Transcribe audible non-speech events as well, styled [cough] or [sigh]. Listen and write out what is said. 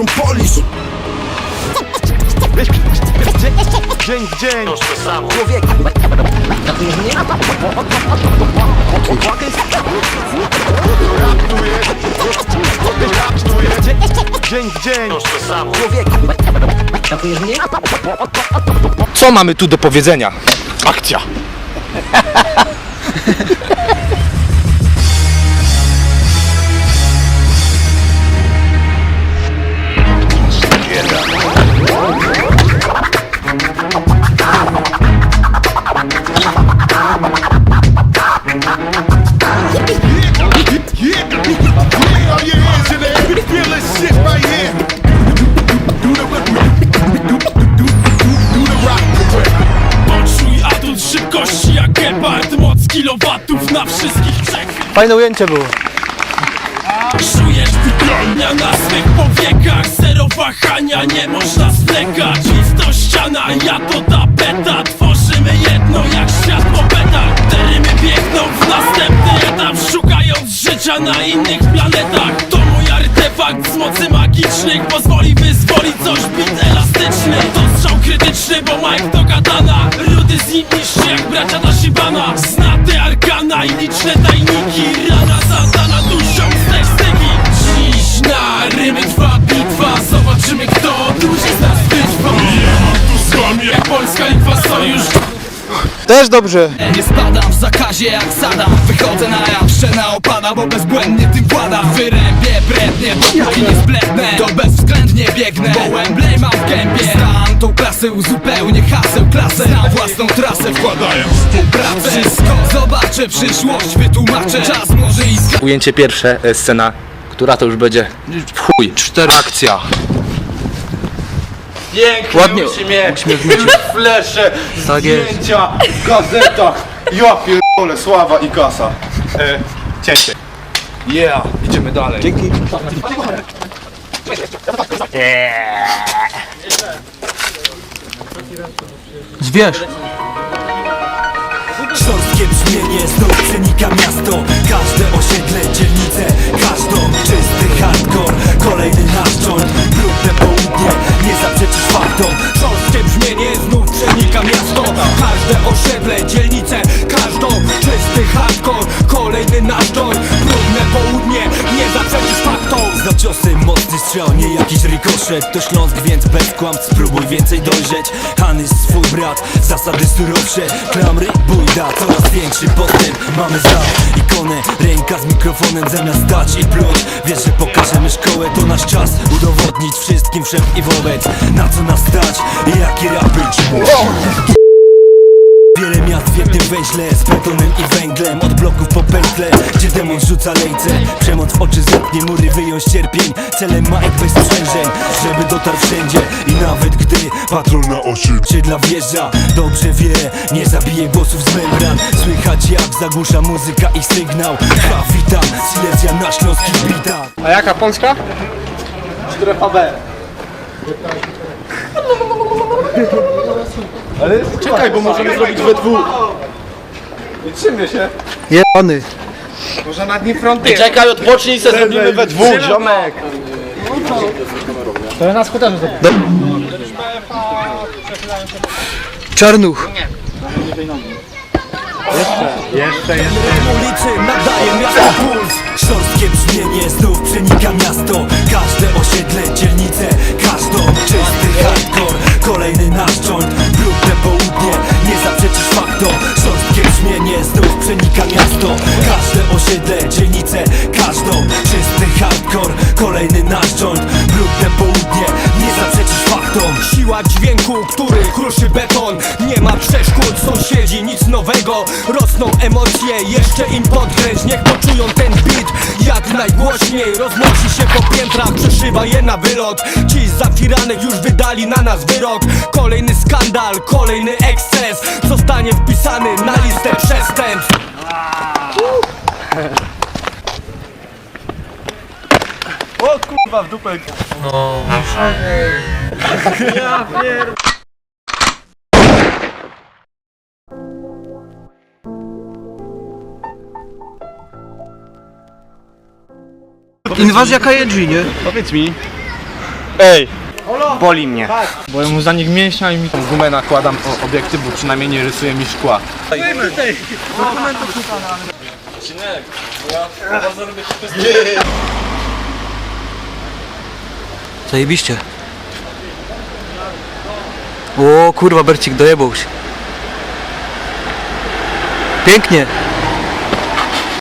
from polish Dzień w dzień Dzień w dzień Co mamy tu do powiedzenia? Akcja! [laughs] kilowatów na wszystkich trzech. Fajne ujęcie było. Czujesz wygląda na swych powiekach Zero wahania, nie można zwlekać. Nic to ściana, ja to tapeta. Tworzymy jedno jak światło pedal Te rymy biegną w następny etap Szukając życia na innych planetach. To mój artefakt z mocy magicznych. Pozwoli wyzwolić coś bit elastyczny. To strzał krytyczny, bo Mike to katana Rudy z nim niszczy jak bracia na Shibana Zna te arkana i liczne tajniki Rana zadana duszą z tekstyki Dziś na rymy trwa bitwa Zobaczymy kto dłużej z nas wytrwa Ja tu skłam jak Polska Litwa sojusz. Też dobrze. Nie spadam w zakazie jak Sadam Wychodzę na jaw, szczena opada, bo bezbłędnie tym wkładam Wyrębię brednie, dopóki nie zblednę. To bezwzględnie biegnę, bo Wembley mam w gębie. Znam tą klasę, uzupełnię haseł klasę własną trasę, wkładając współpracę Wszystko zobaczę, przyszłość wytłumaczę Czas może i ska- Ujęcie pierwsze, e, scena, która to już będzie w chuj. Cztery. Akcja. Piękny Ładnie. uśmiech, Uśmiech [laughs] flesze, Tak jest. zdjęcia w gazetach Ja pierdolę, sława i kasa e, Cięcie Yeah, idziemy dalej. Dzięki. Zwierz. Szorstkie brzmienie znów przenika miasto. Każde osiedle, dzielnice, każdą czysty hardcore. Kolejny nasz brudne południe, strzał, nie jakiś rykoszet To Śląsk, więc bez kłamstw spróbuj więcej dojrzeć. Hanys swój brat, zasady surowsze. Klamry, bójda, coraz większy postęp. Mamy za ikonę, ręka z mikrofonem Zamiast stać i pluć, wiesz, że pokażemy szkołę To nasz czas. Udowodnić wszystkim wszem i wobec. Na co nas stać? I jaki rap być Wiele miast w jednym węźle Z betonem i węglem Od bloków po pętle Gdzie demon rzuca lejce. Przemoc w oczy zetnie Mury wyjąć cierpień. Celem Mike bez sprzężeń Żeby dotarł wszędzie. I nawet gdy Patrol na osiedla wjeżdża Dobrze wie Nie zabije głosów z membran. Słychać jak zagłusza muzyka i sygnał. Ha, witam Silesia na śląskich bitach A jaka Polska? [laughs] Czekaj, bo możemy zrobić we dwóch Liczymy się. Jebany. Może na dni fronty. Czekaj, odpocznij se, zrobimy we dwóch, ziomek. Czarnuch. Ulicy nadaje miasto puls. Szorstkie brzmienie znów przenika miasto. Każde osiedle, dzielnice, każdą czysty hardcore. Kolejny nasz joint, Kolejny nasz joint, brudne południe, nie zaprzeczysz faktom Siła dźwięku, który kruszy beton. Nie ma przeszkód, sąsiedzi, nic nowego. Rosną emocje, jeszcze im podkręć. Niech poczują ten beat jak najgłośniej. Roznosi się po piętrach, przeszywa je na wylot. Ci z zafiranych już wydali na nas wyrok. Kolejny skandal, kolejny eksces. Zostanie wpisany na listę przestępstw [laughs] O kurwa, w dupę. Inwazja KNG, nie? Powiedz mi. Ej! Boli mnie. Bo mu za nich mięśnia i mi tą gumę nakładam o obiektywu, przynajmniej nie rysuje mi szkła. Zajebiście. O kurwa, Bercik dojebał się. Pięknie.